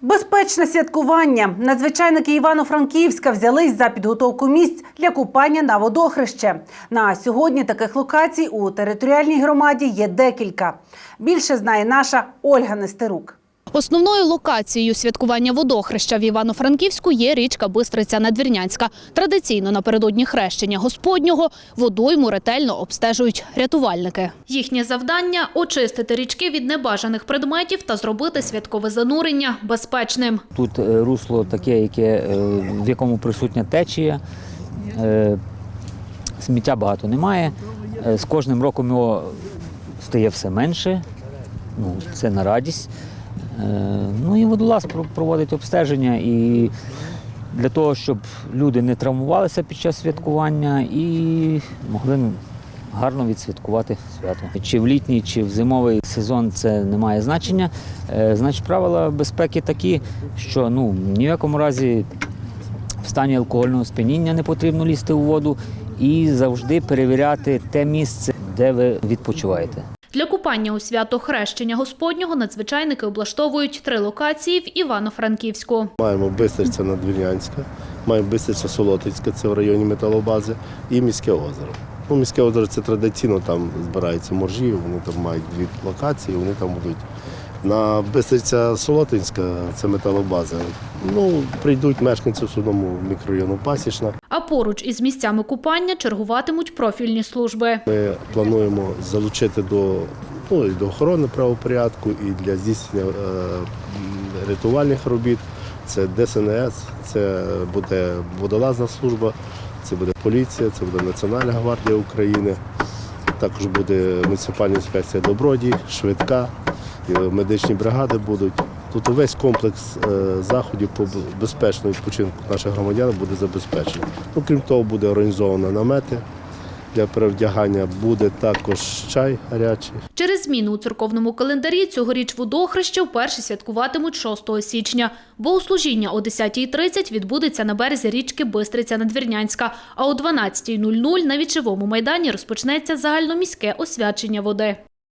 Безпечне святкування. Надзвичайники Івано-Франківська взялись за підготовку місць для купання на водохреще. На сьогодні таких локацій у територіальній громаді є декілька. Більше знає наша Ольга Нестерук. Основною локацією святкування водохреща в Івано-Франківську є річка Бистриця Надвірнянська. Традиційно напередодні хрещення Господнього водойму ретельно обстежують рятувальники. Їхнє завдання очистити річки від небажаних предметів та зробити святкове занурення безпечним. Тут е, русло таке, е, в якому присутня течія. Е, Сміття багато немає. З кожним роком його стає все менше. Ну, це на радість. Е, Ну і водолаз проводить обстеження і для того, щоб люди не травмувалися під час святкування і могли гарно відсвяткувати свято. Чи в літній, чи в зимовий сезон це не має значення. Е, Значить, правила безпеки такі, що ну, ні в якому разі в стані алкогольного сп'яніння не потрібно лізти у воду і завжди перевіряти те місце, де ви відпочиваєте. Для купання у свято хрещення Господнього надзвичайники облаштовують три локації в Івано-Франківську. Маємо Бистриця Надвірнянська, маємо Бистриця Солотицька, це в районі металобази, і міське озеро. Ну, міське озеро це традиційно, там збираються моржі, вони там мають дві локації, вони там будуть. На Бистриця Солотинська, це металобаза. Ну, прийдуть мешканці в судному мікрорайону Пасічна. А поруч із місцями купання чергуватимуть профільні служби. Ми плануємо залучити до, ну, і до охорони правопорядку і для здійснення е, рятувальних робіт. Це ДСНС, це буде водолазна служба, це буде поліція, це буде Національна гвардія України. Також буде муніципальна інспекція добродій, швидка, медичні бригади будуть. Тут весь комплекс е, заходів по безпечному відпочинку наших громадян буде забезпечений. Ну, крім того, буде організовано намети для перевдягання, буде також чай гарячий. Через зміну у церковному календарі цьогоріч водохреще вперше святкуватимуть 6 січня. Богослужіння о 10.30 відбудеться на березі річки Бистриця Надвірнянська, а о 12.00 на вічовому майдані розпочнеться загальноміське освячення води.